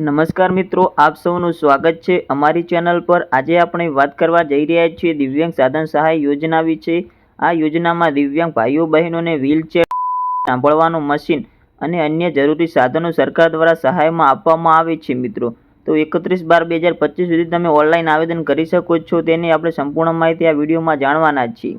નમસ્કાર મિત્રો, આપ સૌનું સ્વાગત છે અમારી ચેનલ પર. આજે આપણે વાત કરવા જઈ રહ્યા છીએ દિવ્યાંગ સાધન સહાય યોજના વિશે. આ યોજનામાં દિવ્યાંગ ભાઈઓ, બહેનોને વ્હીલચેર સાંભળવાનું મશીન અને અન્ય જરૂરી સાધનો સરકાર દ્વારા સહાયમાં આપવામાં આવે છે મિત્રો. તો એકત્રીસ બાર બે હજાર પચીસ સુધી તમે ઓનલાઈન આવેદન કરી શકો છો, તેની આપણે સંપૂર્ણ માહિતી આ વિડીયોમાં જાણવાના છીએ.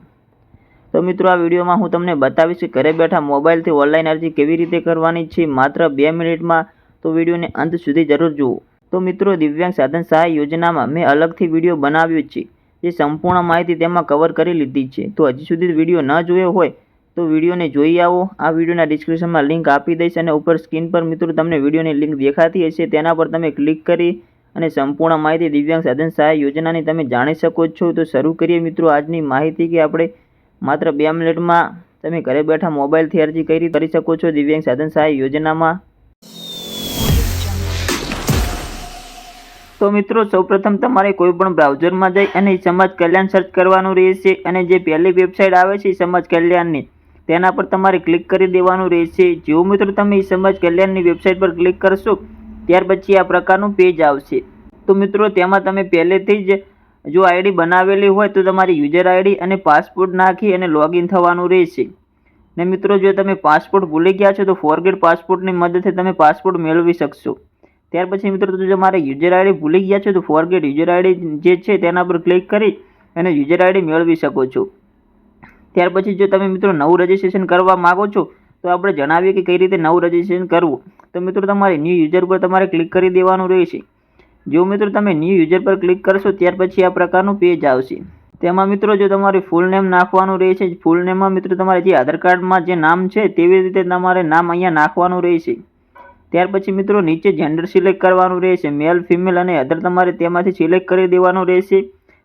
તો મિત્રો, આ વિડીયોમાં હું તમને બતાવીશ કે ઘરે બેઠા મોબાઈલથી ઓનલાઈન અરજી કેવી રીતે કરવાની છે. માત્ર બે મિનિટમાં તો વિડીયોને અંત સુધી જરૂર જુઓ. તો મિત્રો, દિવ્યાંગ સાધન સહાય યોજનામાં મેં અલગથી વીડિયો બનાવ્યો છે. જે સંપૂર્ણ માહિતી તેમાં કવર કરી લીધી છે. તો હજી સુધી વીડિયો ન જોયો હોય તો વિડીયોને જોઈ આવો. આ વિડીયોના ડિસ્ક્રિપ્શનમાં લિંક આપી દઈશ અને ઉપર સ્ક્રીન પર મિત્રો તમને વિડીયોની લિંક દેખાતી હશે. તેના પર તમે ક્લિક કરી અને સંપૂર્ણ માહિતી દિવ્યાંગ સાધન સહાય યોજનાની તમે જાણી શકો છો. તો શરૂ કરીએ મિત્રો આજની માહિતી કે આપણે માત્ર બે મિનિટમાં તમે ઘરે બેઠા મોબાઈલથી અરજી કરી કરી શકો છો દિવ્યાંગ સાધન સહાય યોજનામાં. તો મિત્રો, સૌપ્રથમ તમારે કોઈ પણ બ્રાઉઝરમાં જઈ અને સમાજ કલ્યાણ સર્ચ કરવાનું રહેશે અને જે પહેલી વેબસાઇટ આવે છે સમાજ કલ્યાણની, તેના પર તમારે ક્લિક કરી દેવાનું રહેશે. જો મિત્રો, તમે સમાજ કલ્યાણની વેબસાઇટ પર ક્લિક કરશો, ત્યાર પછી આ પ્રકારનું પેજ આવશે. તો મિત્રો, તેમાં તમે પહેલેથી જ જો આઈડી બનાવેલી હોય, તો તમારી યુઝર આઈડી અને પાસપોર્ટ નાખી અને લોગિન થવાનું રહેશે. ને મિત્રો, જો તમે પાસપોર્ટ ભૂલી ગયા છો, તો ફોરગેટ પાસપોર્ટની મદદથી તમે પાસપોર્ટ મેળવી શકશો. ત્યાર પછી મિત્રો જો મારે યુઝર આઈડી ભૂલી ગયા છો તો ફોરગેટ યુઝર આઈડી જે છે તેના પર ક્લિક કરી અને યુઝર આઈડી મેળવી શકો છો. ત્યાર પછી જો તમે મિત્રો નવું રજિસ્ટ્રેશન કરવા માગો છો, તો આપણે જણાવીએ કે કઈ રીતે નવું રજિસ્ટ્રેશન કરવું. તો મિત્રો તમારે ન્યૂ યુઝર પર તમારે ક્લિક કરી દેવાનું રહેશે. જો મિત્રો તમે ન્યૂ યુઝર પર ક્લિક કરશો, ત્યાર પછી આ પ્રકારનું પેજ આવશે. તેમાં મિત્રો જો તમારે ફૂલ નેમ નાખવાનું રહેશે ફૂલ નેમમાં મિત્રો તમારે જે આધાર કાર્ડમાં જે નામ છે તેવી રીતે તમારે નામ અહીંયા નાખવાનું રહેશે. ત્યાર પછી મિત્રો નીચે જેન્ડર સિલેક્ટ કરવાનું રહેશે. મેલ ફિમેલ અને અધર તમારે તેમાંથી સિલેક્ટ કરી દેવાનું રહેશે.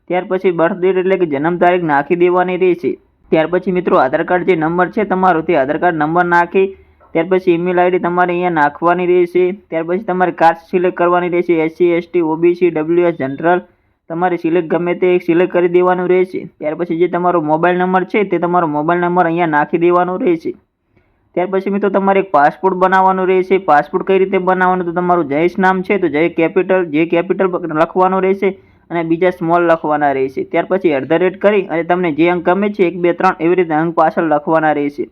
ત્યાર પછી બર્થ ડેટ એટલે કે જન્મ તારીખ નાખી દેવાની રહેશે. ત્યાર પછી મિત્રો આધાર કાર્ડ જે નંબર છે તમારો તે આધાર કાર્ડ નંબર નાખી, ત્યાર પછી ઈમેલ આઈડી તમારે અહીંયા નાખવાની રહેશે. ત્યાર પછી તમારે કાસ્ટ સિલેક્ટ કરવાની રહેશે. SC ST OBC EWS general તમારે સિલેક્ટ ગમે તે સિલેક્ટ કરી દેવાનું રહેશે. ત્યાર પછી જે તમારો મોબાઈલ નંબર છે તે તમારો મોબાઈલ નંબર અહીંયા નાખી દેવાનો રહેશે. ત્યાર પછી મિત્રો તમારે એક પાસપોર્ટ બનાવવાનો રહેશે. પાસપોર્ટ કઈ રીતે બનાવવાનું? તો તમારું જયેશ નામ છે, તો જય કેપિટલ, જે કેપિટલ લખવાનું રહેશે અને બીજા સ્મોલ લખવાના રહેશે. ત્યાર પછી એટ ધ રેટ કરી અને તમને જે અંક ગમે છે, એક, બે, ત્રણ એવી રીતે અંક પાછળ લખવાના રહેશે.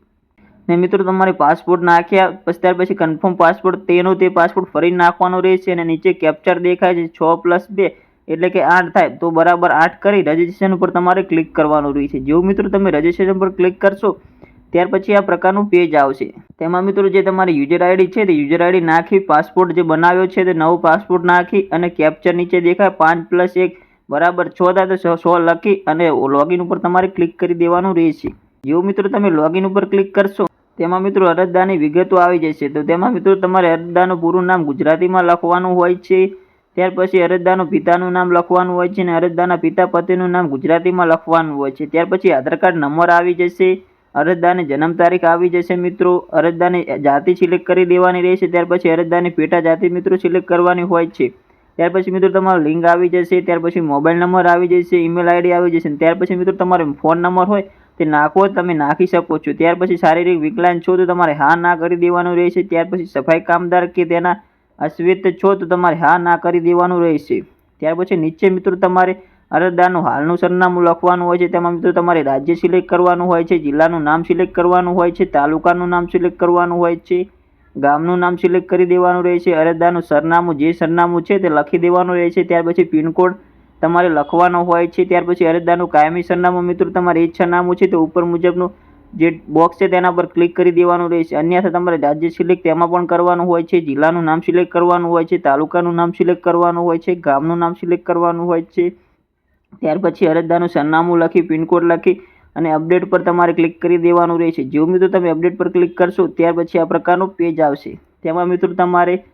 ને મિત્રો તમારે પાસપોર્ટ નાખ્યા, પછી ત્યાર પછી કન્ફર્મ પાસપોર્ટ, તેનો તે પાસપોર્ટ ફરી નાખવાનો રહેશે અને નીચે કેપ્ચર દેખાય છે, છ પ્લસ બે, એટલે કે આઠ થાય. તો બરાબર આઠ કરી રજિસ્ટ્રેશન ઉપર તમારે ક્લિક કરવાનું રહેશે. જેવું મિત્રો તમે રજિસ્ટ્રેશન પર ક્લિક કરશો ત્યાર પછી આ પ્રકારનું પેજ આવશે. તેમાં મિત્રો જે તમારી યુઝર આઈડી છે તે યુઝર આઈડી નાખી પાસપોર્ટ જે બનાવ્યો છે તે નવો પાસપોર્ટ નાખી અને કેપ્ચર નીચે દેખાય પાંચ પ્લસ એક, બરાબર છ થાય તો સો લખી અને લોગિન ઉપર તમારે ક્લિક કરી દેવાનું રહેશે. જેવું મિત્રો તમે લોગિન ઉપર ક્લિક કરશો, તેમાં મિત્રો અરજદારની વિગતો આવી જશે. તો તેમાં મિત્રો તમારે અરજદારનું પૂરું નામ ગુજરાતીમાં લખવાનું હોય છે. ત્યાર પછી અરજદારનું પિતાનું નામ લખવાનું હોય છે અને અરજદારના પિતા પતિનું નામ ગુજરાતીમાં લખવાનું હોય છે. ત્યાર પછી આધાર કાર્ડ નંબર આવી જશે. અરજદારની જન્મ તારીખ આવી જશે મિત્રો. અરજદારની જાતિ સિલેક્ટ કરી દેવાની રહેશે. ત્યાર પછી અરજદારની પેટા જાતિ મિત્રો સિલેક્ટ કરવાની હોય છે. ત્યાર પછી મિત્રો તમારો લિંક આવી જશે. ત્યાર પછી મોબાઈલ નંબર આવી જશે. ઈમેલ આઈડી આવી જશે. ત્યાર પછી મિત્રો તમારો ફોન નંબર હોય તે નાખવો તમે નાખી શકો છો. ત્યાર પછી શારીરિક વિકલાંગ છો તો તમારે હા ના કરી દેવાનું રહેશે. ત્યાર પછી સફાઈ કામદાર કે તેના અશ્વેત છો તો તમારે હા ના કરી દેવાનું રહેશે. ત્યાર પછી નીચે મિત્રો તમારે અરજદારનું હાલનું સરનામું લખવાનું હોય છે, તેમાં મિત્રો તમારે રાજ્ય સિલેક્ટ કરવાનું હોય છે, જિલ્લાનું નામ સિલેક્ટ કરવાનું હોય છે, તાલુકાનું નામ સિલેક્ટ કરવાનું હોય છે, ગામનું નામ સિલેક્ટ કરી દેવાનું રહેશે અરજદારનું સરનામું જે સરનામું છે તે લખી દેવાનું રહેશે ત્યાર પછી પિનકોડ તમારે લખવાનો હોય છે, ત્યાર પછી અરજદારનું કાયમી સરનામું મિત્રો તમારે એ જ સરનામું છે તે ઉપર મુજબનું જે બોક્સ છે તેના પર ક્લિક કરી દેવાનું રહેશે અન્યથા તમારે રાજ્ય સિલેક્ટ તેમાં પણ કરવાનું હોય છે, જિલ્લાનું નામ સિલેક્ટ કરવાનું હોય છે, તાલુકાનું નામ સિલેક્ટ કરવાનું હોય છે, ગામનું નામ સિલેક્ટ કરવાનું હોય છે ત્યાર પછી અરજદારનું સરનામું લખી, પિનકોડ લખી અને અપડેટ પર તમારે ક્લિક કરી દેવાનું રહેશે. જેવું મિત્રો તમે અપડેટ પર ક્લિક કરશો, ત્યાર પછી આ પ્રકારનું પેજ આવશે. તેમાં મિત્રો તમારે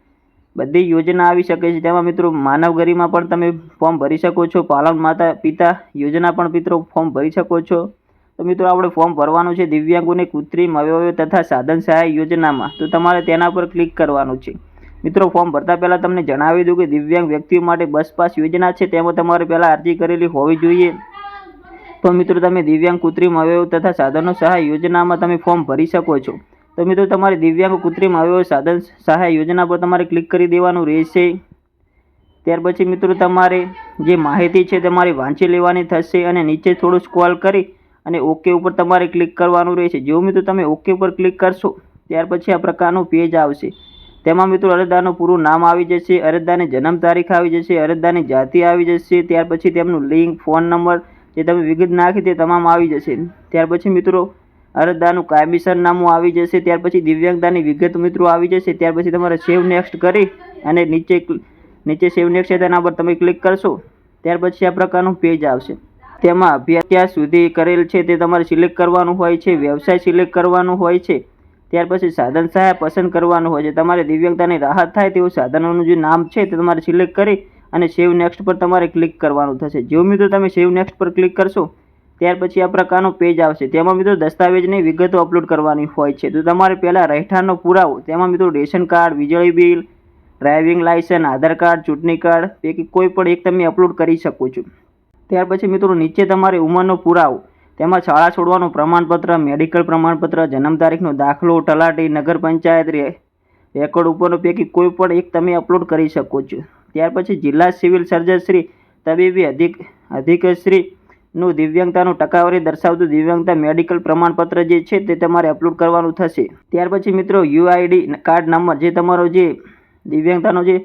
બધી યોજના આવી શકે છે. તેમાં મિત્રો માનવ ગરિમાં પણ તમે ફોર્મ ભરી શકો છો. પાલન માતા પિતા યોજના પણ મિત્રો ફોર્મ ભરી શકો છો. તો મિત્રો આપણે ફોર્મ ભરવાનું છે દિવ્યાંગોને કૃત્રિમ અવયવ તથા સાધન સહાય યોજનામાં. તો તમારે તેના પર ક્લિક કરવાનું છે. મિત્રો ફોર્મ ભરતા પહેલાં તમને જણાવી દઉં કે દિવ્યાંગ વ્યક્તિઓ માટે બસ પાસ યોજના છે. તેમાં તમારે પહેલાં અરજી કરેલી હોવી જોઈએ. તો મિત્રો, તમે દિવ્યાંગ કૃત્રિમ અવયવ તથા સાધનો સહાય યોજનામાં તમે ફોર્મ ભરી શકો છો. તો મિત્રો, તમારે દિવ્યાંગ કૃત્રિમ અવયવ સાધન સહાય યોજના પર તમારે ક્લિક કરી દેવાનું રહેશે. ત્યાર પછી મિત્રો, તમારે જે માહિતી છે તમારી વાંચી લેવાની થશે અને નીચે થોડું સ્ક્રોલ કરી અને ઓકે ઉપર તમારે ક્લિક કરવાનું રહેશે. જો મિત્રો, તમે ઓકે ઉપર ક્લિક કરશો, ત્યાર પછી આ પ્રકારનું પેજ આવશે. તેમાં મિત્રો અરજદારનું પૂરું નામ આવી જશે, અરજદારની જન્મ તારીખ આવી જશે, અરજદારની જાતિ આવી જશે, ત્યાર પછી તેમનું લિંક ફોન નંબર જે તમે વિગત નાખી તે તમામ આવી જશે. ત્યાર પછી મિત્રો અરજદારનું કાયમી સરનામું આવી જશે, ત્યાર પછી દિવ્યાંગતાની વિગત મિત્રો આવી જશે, ત્યાર પછી તમારે સેવ નેક્સ્ટ કરી અને નીચે નીચે સેવ નેક્સ્ટ તેના પર તમે ક્લિક કરશો, ત્યાર પછી આ પ્રકારનું પેજ આવશે. તેમાં અભ્યાસ સુધી કરેલ છે તે તમારે સિલેક્ટ કરવાનું હોય છે, વ્યવસાય સિલેક્ટ કરવાનું હોય છે ત્યાર પછી સાધન સહાય પસંદ કરવાનું હોય છે. તમારે દિવ્યાંગતાની રાહત થાય તેવું સાધનોનું જે નામ છે તે તમારે સિલેક્ટ કરી અને સેવ નેક્સ્ટ પર તમારે ક્લિક કરવાનું થશે. જો મિત્રો તમે સેવ નેક્સ્ટ પર ક્લિક કરશો, ત્યાર પછી આ પ્રકારનું પેજ આવશે. તેમાં મિત્રો દસ્તાવેજની વિગતો અપલોડ કરવાની હોય છે. તો તમારે પહેલાં રહેઠાણનો પુરાવો, તેમાં મિત્રો રેશન કાર્ડ, વીજળી bill, driving license, Aadhaar card, ચૂંટણી કાર્ડ પૈકી કોઈ પણ એક તમે અપલોડ કરી શકો છો. ત્યાર પછી મિત્રો નીચે તમારે ઉંમરનો પુરાવો તેમાં શાળા છોડવાનું પ્રમાણપત્ર મેડિકલ પ્રમાણપત્ર, જન્મ તારીખનો દાખલો, તલાટી, નગર પંચાયત રેકોર્ડ ઉપરનો પૈકી કોઈ પણ એક તમે અપલોડ કરી શકો છો. ત્યાર પછી જિલ્લા સિવિલ સર્જનશ્રી તબીબી અધિક, અધિકશ્રીનું દિવ્યાંગતાનું ટકાવારી દર્શાવતું દિવ્યાંગતા મેડિકલ પ્રમાણપત્ર જે છે તે તમારે અપલોડ કરવાનું થશે. ત્યાર પછી મિત્રો યુઆઈડી કાર્ડ નંબર જે તમારો જે દિવ્યાંગતાનો જે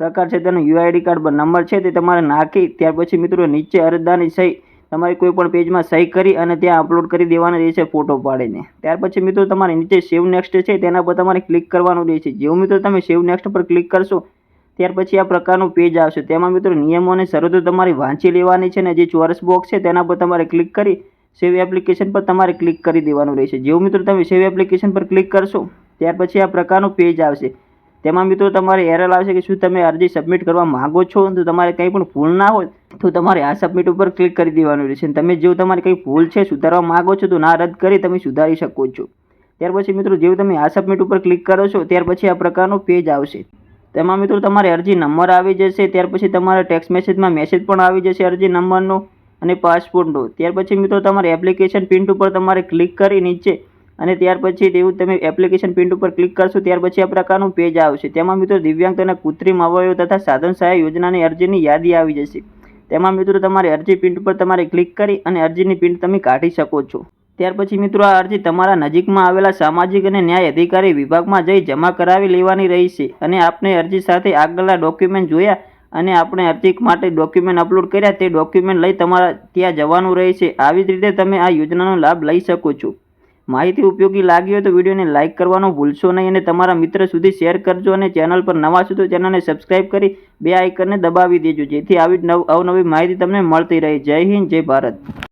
પ્રકાર છે તેનો યુઆઈડી કાર્ડ નંબર છે તે તમારે નાખી, ત્યાર પછી મિત્રો નીચે અરજદારની સહી તમારે કોઈ પણ પેજમાં સહી કરી અને ત્યાં અપલોડ કરી દેવાની રહેશે ફોટો પાડીને. ત્યાર પછી મિત્રો તમારે નીચે સેવ નેક્સ્ટ છે, તેના પર તમારે ક્લિક કરવાનું રહેશે. જેવું મિત્રો તમે સેવ નેક્સ્ટ પર ક્લિક કરશો, ત્યાર પછી આ પ્રકારનું પેજ આવશે. તેમાં મિત્રો નિયમો અને શરતો તમારી વાંચી લેવાની છે ને જે ચોરસ બોક્સ છે, તેના પર તમારે ક્લિક કરી સેવ એપ્લિકેશન પર તમારે ક્લિક કરી દેવાનું રહેશે. જેવું મિત્રો તમે સેવ એપ્લિકેશન પર ક્લિક કરશો, ત્યાર પછી આ પ્રકારનું પેજ આવશે. તેમાં મિત્રો તમારે એરર આવશે કે શું તમે અરજી સબમિટ કરવા માંગો છો? તો તમારે કંઈ પણ ભૂલ ના હોય, તો તમારે આ સબમિટ ઉપર ક્લિક કરી દેવાનું રહેશે. તમે જો તમારે કંઈ ભૂલ છે, સુધારવા માંગો છો, તો ના રદ કરી તમે સુધારી શકો છો. ત્યાર પછી મિત્રો, જેવું તમે આ સબમિટ ઉપર ક્લિક કરો છો, ત્યાર પછી આ પ્રકારનો પેજ આવશે. તેમાં મિત્રો, તમારે અરજી નંબર આવી જશે. ત્યાર પછી તમારે ટેક્સ્ટ મેસેજમાં મેસેજ પણ આવી જશે અરજી નંબરનો અને પાસપોર્ટનો ત્યાર પછી મિત્રો, તમારે એપ્લિકેશન પ્રિન્ટ ઉપર તમારે ક્લિક કરી નીચે અને ત્યાર પછી તેવું તમે એપ્લિકેશન પ્રિન્ટ ઉપર ક્લિક કરશો, ત્યાર પછી આ પ્રકારનું પેજ આવશે. તેમાં મિત્રો દિવ્યાંગતાના કૃત્રિમ અવયવ તથા સાધન સહાય યોજનાની અરજીની યાદી આવી જશે. તેમાં મિત્રો તમારે અરજી પ્રિન્ટ ઉપર તમારે ક્લિક કરી અને અરજીની પ્રિન્ટ તમે કાઢી શકો છો. ત્યાર પછી મિત્રો આ અરજી તમારા નજીકમાં આવેલા સામાજિક અને ન્યાય અધિકારી વિભાગમાં જઈ જમા કરાવી લેવાની રહેશે અને આપને અરજી સાથે આગળના ડોક્યુમેન્ટ જોયા અને આપણે અરજી માટે ડોક્યુમેન્ટ અપલોડ કર્યા, તે ડોક્યુમેન્ટ લઈ તમારા ત્યાં જવાનું રહેશે. આવી જ રીતે તમે આ યોજનાનો લાભ લઈ શકો છો. માહિતી ઉપયોગી લાગી હોય તો વિડીયોને લાઇક કરવાનું ભૂલશો નહીં અને તમારા મિત્ર સુધી શેર કરજો અને ચેનલ પર નવા છો તો ચેનલને સબસ્ક્રાઇબ કરી બે આઇકનને દબાવી દેજો જેથી આવી નવ અવનવી માહિતી તમને મળતી રહે. જય હિન્દ, જય ભારત.